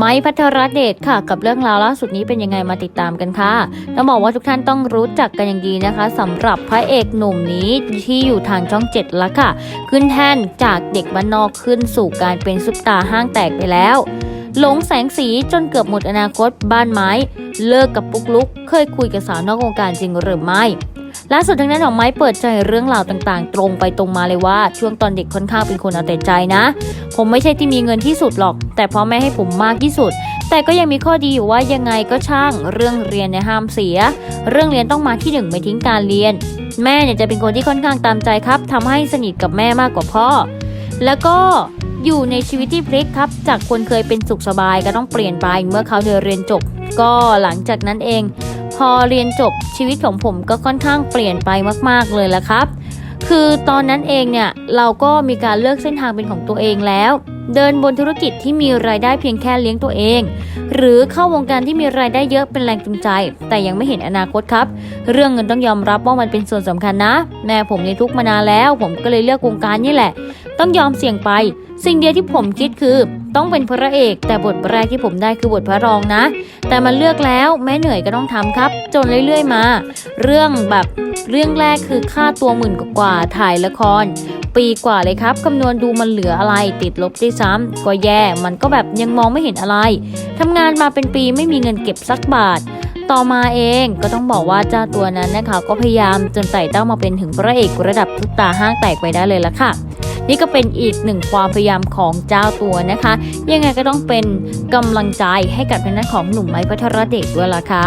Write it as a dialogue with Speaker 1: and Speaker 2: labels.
Speaker 1: ไม้พัทรเดชค่ะ กับเรื่องราวล่าสุดนี้เป็นยังไงมาติดตามกันค่ะต้องบอกว่าทุกท่านต้องรู้จักกันอย่างดีนะคะสำหรับพระเอกหนุ่มนี้ที่อยู่ทางช่องเจ็ดแล้วค่ะ ขึ้นแท่นจากเด็กบ้านนอกขึ้นสู่การเป็นซุปตาห้างแตกไปแล้ว หลงแสงสีจนเกือบหมดอนาคตบ้านไม้ เลิกกับปุ๊กลุก เคยคุยกับสาวนอกวงการจริงหรือไม่ ล่าสุดทางด้านของไม้เปิดใจเรื่องราวต่างๆ ตรงไปตรงมาเลยว่า ช่วงตอนเด็กค่อนข้างเป็นคนเอาแต่ใจนะ ผมไม่ใช่ที่มีเงินที่สุดหรอก แต่พ่อแม่ให้ผมมากที่สุด แต่ก็ยังมีข้อดีอยู่ว่ายังไงก็ช่าง เรื่องเรียนเนี่ยห้ามเสีย เรื่องเรียนต้องมาที่หนึ่งไม่ทิ้งการเรียน แม่เนี่ยจะเป็นคนที่ค่อนข้างตามใจครับทำให้สนิทกับแม่มากกว่าพ่อ แล้วก็อยู่ในชีวิตที่พลิกครับ จากคนเคยเป็นสุขสบายก็ต้องเปลี่ยนไปเมื่อเขาเรียนจบ ก็หลังจากนั้นเอง พอเรียนจบชีวิตของผมก็ค่อนข้างเปลี่ยนไปมาก ๆ เลยละครับ คือตอนนั้นเองเนี่ยเราก็มีการเลือกเส้นทางเป็นของตัวเองแล้ว เดินบนธุรกิจที่มีรายได้เพียงแค่เลี้ยงตัวเอง หรือเข้าวงการที่มีรายได้เยอะเป็นแรงจูงใจ แต่ยังไม่เห็นอนาคตครับ เรื่องเงินต้องยอมรับว่ามันเป็นส่วนสำคัญนะ แม่ผมในทุกมานานแล้ว ผมก็เลยเลือกวงการนี่แหละ ต้องยอมเสี่ยงไป สิ่งเดียวที่ผมคิดคือ ต้องเป็นพระเอก แต่บทแรกที่ผมได้คือบทพระรองนะ แต่มันเลือกแล้วแม้เหนื่อยก็ต้องทำครับ จนเรื่อยๆมา เรื่องแบบเรื่องแรกคือค่าตัวหมื่นกว่าถ่ายละคร ปีกว่าเลยครับคำนวณดูมันเหลืออะไรติดลบด้วยซ้ำก็แย่มันก็แบบยังมองไม่เห็นอะไรทำงานมาเป็นปีไม่มีเงินเก็บสักบาทต่อมาเองก็ต้องบอกว่าเจ้าตัวนั้นนะคะ ก็พยายามจนไต่เต้ามาเป็นถึงพระเอกระดับทุกตาห้างแตกไปได้เลยละค่ะ นี่ก็เป็นอีกหนึ่งความพยายามของเจ้าตัวนะคะ ยังไงก็ต้องเป็นกำลังใจให้กับทางด้านของหนุ่มไม้พัทรเดชด้วยล่ะค่ะ